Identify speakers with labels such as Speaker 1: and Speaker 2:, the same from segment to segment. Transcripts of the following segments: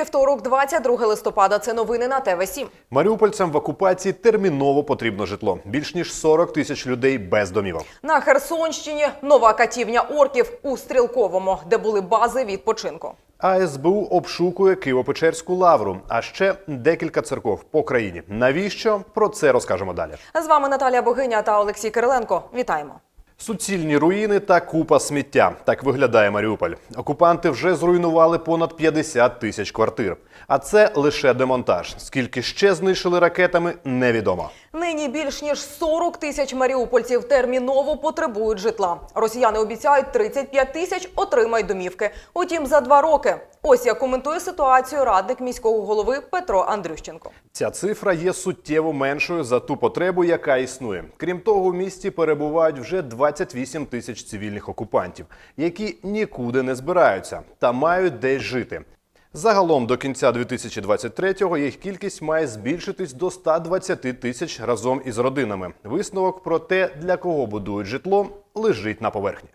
Speaker 1: Вівторок, 22 листопада. Це новини на ТВ 7
Speaker 2: Маріупольцям в окупації терміново потрібно житло. Більш ніж 40 тисяч людей без домівок.
Speaker 1: На Херсонщині нова катівня орків у Стрілковому, де були бази відпочинку.
Speaker 2: А СБУ обшукує Києво-Печерську лавру, а ще декілька церков по країні. Навіщо? Про це розкажемо далі.
Speaker 1: З вами Наталія Богиня та Олексій Кириленко. Вітаємо.
Speaker 2: Суцільні руїни та купа сміття. Так виглядає Маріуполь. Окупанти вже зруйнували понад 50 тисяч квартир. А це лише демонтаж. Скільки ще знищили ракетами, невідомо.
Speaker 1: Нині більш ніж 40 тисяч маріупольців терміново потребують житла. Росіяни обіцяють 35 тисяч отримають домівки. Утім, за два роки. Ось як коментує ситуацію радник міського голови Петро Андрющенко.
Speaker 2: Ця цифра є суттєво меншою за ту потребу, яка існує. Крім того, в місті перебувають вже 28 тисяч цивільних окупантів, які нікуди не збираються та мають десь жити. Загалом до кінця 2023-го їх кількість має збільшитись до 120 тисяч разом із родинами. Висновок про те, для кого будують житло, лежить на поверхні.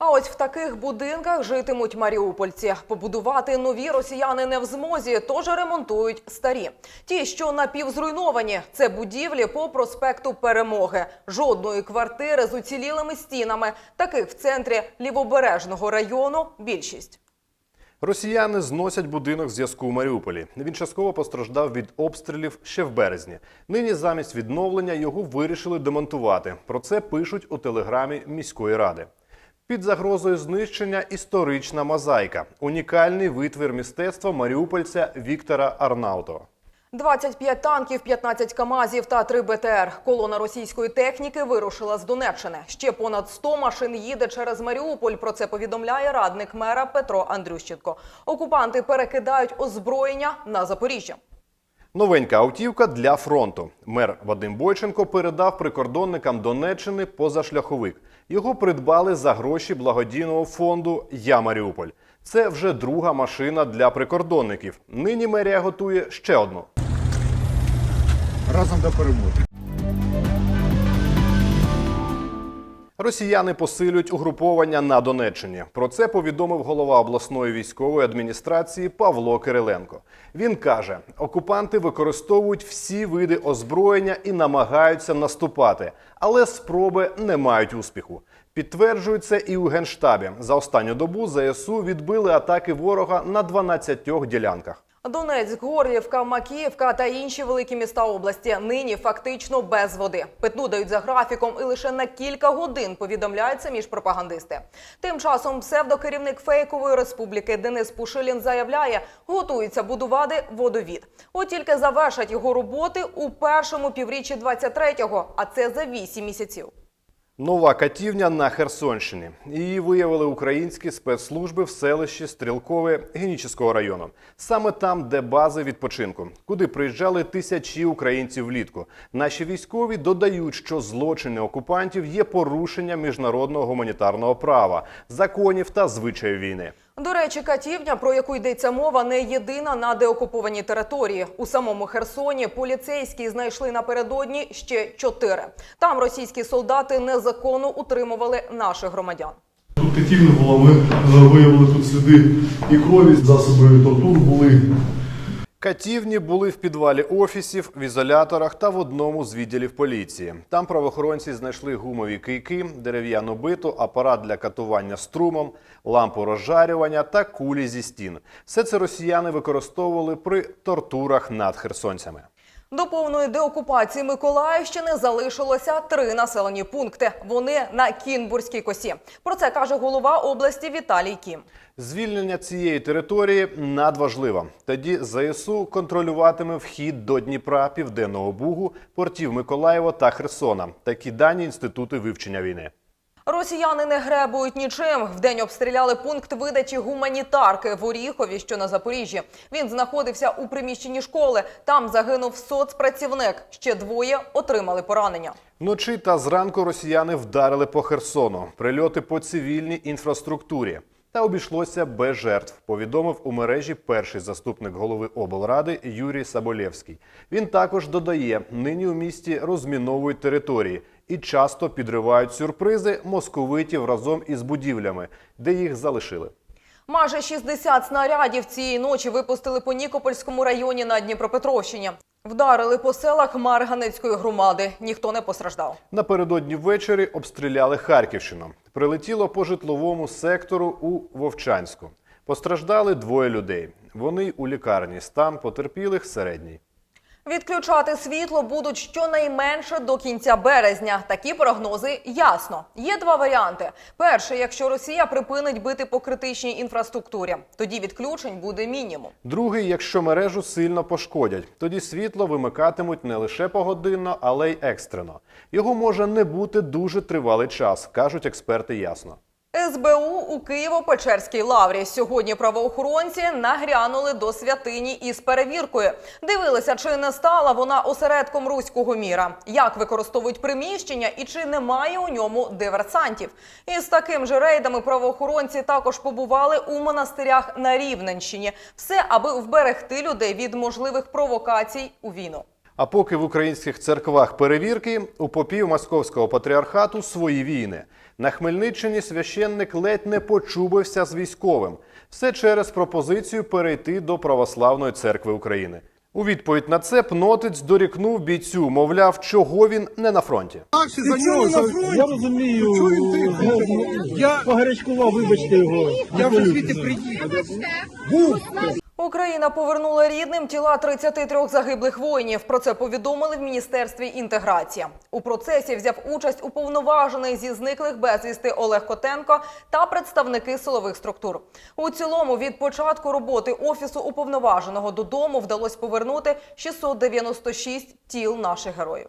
Speaker 1: А ось в таких будинках житимуть маріупольці. Побудувати нові росіяни не в змозі, тож ремонтують старі. Ті, що напівзруйновані, це будівлі по проспекту Перемоги. Жодної квартири з уцілілими стінами. Таких в центрі лівобережного району більшість.
Speaker 2: Росіяни зносять будинок зв'язку у Маріуполі. Він частково постраждав від обстрілів ще в березні. Нині замість відновлення його вирішили демонтувати. Про це пишуть у телеграмі міської ради. Під загрозою знищення історична мозаїка унікальний витвір мистецтва маріупольця Віктора Арнаутова.
Speaker 1: 25 танків, 15 КАМАЗів та 3 БТР. Колона російської техніки вирушила з Донеччини. Ще понад 100 машин їде через Маріуполь. Про це повідомляє радник мера Петро Андрющенко. Окупанти перекидають озброєння на Запоріжжя.
Speaker 2: Новенька автівка для фронту. Мер Вадим Бойченко передав прикордонникам Донеччини позашляховик. Його придбали за гроші благодійного фонду Я Маріуполь. Це вже друга машина для прикордонників. Нині мерія готує ще одну.
Speaker 3: разом до перемоги.
Speaker 2: Росіяни посилюють угруповання на Донеччині. Про це повідомив голова обласної військової адміністрації Павло Кириленко. Він каже: окупанти використовують всі види озброєння і намагаються наступати, але спроби не мають успіху. Підтверджують це і у генштабі. За останню добу ЗСУ відбили атаки ворога на 12 ділянках.
Speaker 1: Донецьк, Горлівка, Макіївка та інші великі міста області нині фактично без води. Питну дають за графіком і лише на кілька годин повідомляють самі ж пропагандисти. Тим часом псевдокерівник фейкової республіки Денис Пушилін заявляє, готується будувати водовід. От тільки завершать його роботи у першому півріччі 23-го, а це за 8 місяців.
Speaker 2: Нова катівня на Херсонщині. Її виявили українські спецслужби в селищі Стрілкове Генічеського району. Саме там, де бази відпочинку, куди приїжджали тисячі українців влітку. Наші військові додають, що злочини окупантів є порушенням міжнародного гуманітарного права, законів та звичаїв війни.
Speaker 1: До речі, катівня, про яку йдеться мова, не єдина на деокупованій території. У самому Херсоні поліцейські знайшли напередодні ще чотири. Там російські солдати незаконно утримували наших громадян.
Speaker 4: Тут катівня була, ми е, виявили тут сліди і крові, засоби тортур були.
Speaker 2: Катівні були в підвалі офісів, в ізоляторах та в одному з відділів поліції. Там правоохоронці знайшли гумові кийки, дерев'яну биту, апарат для катування струмом, лампу розжарювання та кулі зі стін. Все це росіяни використовували при тортурах над херсонцями.
Speaker 1: До повної деокупації Миколаївщини залишилося три населені пункти. Вони на Кінбурзькій косі. Про це каже голова області Віталій Кім.
Speaker 2: Звільнення цієї території надважливо. Тоді ЗСУ контролюватиме вхід до Дніпра, Південного Бугу, портів Миколаєва та Херсона. Такі дані інститути вивчення війни.
Speaker 1: Росіяни не гребують нічим. Вдень обстріляли пункт видачі гуманітарки в Оріхові, що на Запоріжжі. Він знаходився у приміщенні школи. Там загинув соцпрацівник. Ще двоє отримали поранення.
Speaker 2: Вночі та зранку росіяни вдарили по Херсону, прильоти по цивільній інфраструктурі. Та обійшлося без жертв, повідомив у мережі перший заступник голови облради Юрій Саболєвський. Він також додає, нині у місті розміновують території і часто підривають сюрпризи московитів разом із будівлями, де їх залишили.
Speaker 1: Майже 60 снарядів цієї ночі випустили по Нікопольському районі на Дніпропетровщині. Вдарили по селах Марганецької громади. Ніхто не постраждав.
Speaker 2: Напередодні ввечері обстріляли Харківщину. Прилетіло по житловому сектору у Вовчанську. Постраждали двоє людей. Вони у лікарні. Стан потерпілих середній.
Speaker 1: Відключати світло будуть щонайменше до кінця березня. Такі прогнози ясно. Є два варіанти. Перший, якщо Росія припинить бити по критичній інфраструктурі, тоді відключень буде мінімум.
Speaker 2: Другий, якщо мережу сильно пошкодять, тоді світло вимикатимуть не лише погодинно, але й екстрено. Його може не бути дуже тривалий час, кажуть експерти ясно.
Speaker 1: СБУ у Києво-Печерській лаврі. Сьогодні правоохоронці нагрянули до святині із перевіркою. Дивилися, чи не стала вона осередком руського міра, як використовують приміщення і чи немає у ньому диверсантів. І з таким же рейдами правоохоронці також побували у монастирях на Рівненщині. Все, аби вберегти людей від можливих провокацій у війну.
Speaker 2: А поки в українських церквах перевірки, у попів московського патріархату свої війни. На Хмельниччині священник ледь не почубився з військовим. Все через пропозицію перейти до Православної церкви України. У відповідь на це пнотець дорікнув бійцю, мовляв, чого він не на фронті.
Speaker 3: Ти чого на фронті?
Speaker 5: Я розумію,
Speaker 3: Чого він тихо? Я,
Speaker 5: погарячкував, вибачте його.
Speaker 3: я вже звідти приїхав. Був.
Speaker 1: Україна повернула рідним тіла 33 загиблих воїнів. Про це повідомили в міністерстві інтеграції. У процесі взяв участь уповноважений зі зниклих безвісти Олег Котенко та представники силових структур. У цілому від початку роботи офісу уповноваженого додому вдалося повернути 696 тіл наших героїв.